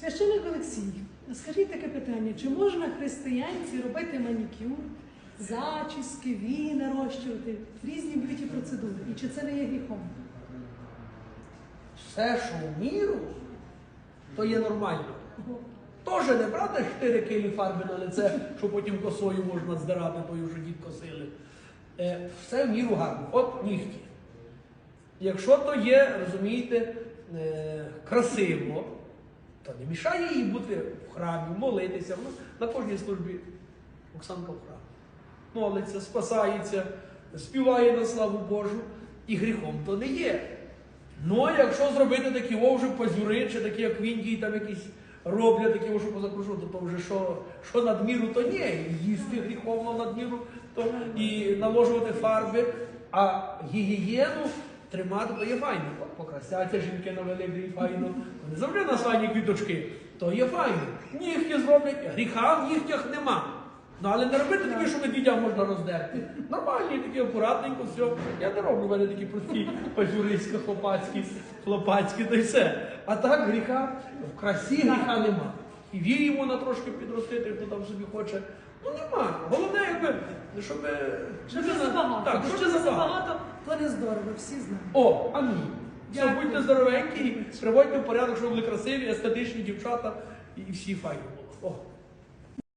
Священник Олексій, скажіть таке питання: чи можна християнці робити манікюр, зачіски, вії нарощувати, різні б'юті процедури? І чи це не є гріхом? Все, що в міру, то є нормально. Тоже не брати 4 кілі фарби на лице, що потім косою можна здирати, тою що дід косили. Е, все в міру гарно. От нігті. Якщо то є, розумієте, е, красиво, то не мішає їй бути в храмі, молитися. Вона на кожній службі Оксанка в храмі. Молиться, спасається, співає на славу Божу, і гріхом то не є. Ну, а якщо зробити такі о, вже пазюри, чи такі, як в Індії, там якісь роблять такі, що позакрушу, то, то вже що, що надміру, то ні. Їсти гріховно надміру, то і наложувати фарби, а гігієну тримати, то є файно. Покрасяться жінки на великий файно. Не завжди на свайні квіточки, то є файно. Нігті зроблять, гріха в нігтях нема. Ну, але не робити таке, що медвідя можна роздерти. Нормальні, такі акуратненько, все. Я не роблю, в мене такі прості пазюриська, хлопацькі, хлопацькі, то й все. А так гріха, в красі гріха нема. І вії можна трошки підростити, хто там собі хоче. Ну нема. Головне, якби, щоб... Щоб не забагато. Так, Бо щоб що забагато. забагато, то не здорово, всі знають. О, амінь. Все, Дякую. будьте здоровенькі, приводьте в порядок, щоб були красиві, естетичні дівчата і всі файні. О.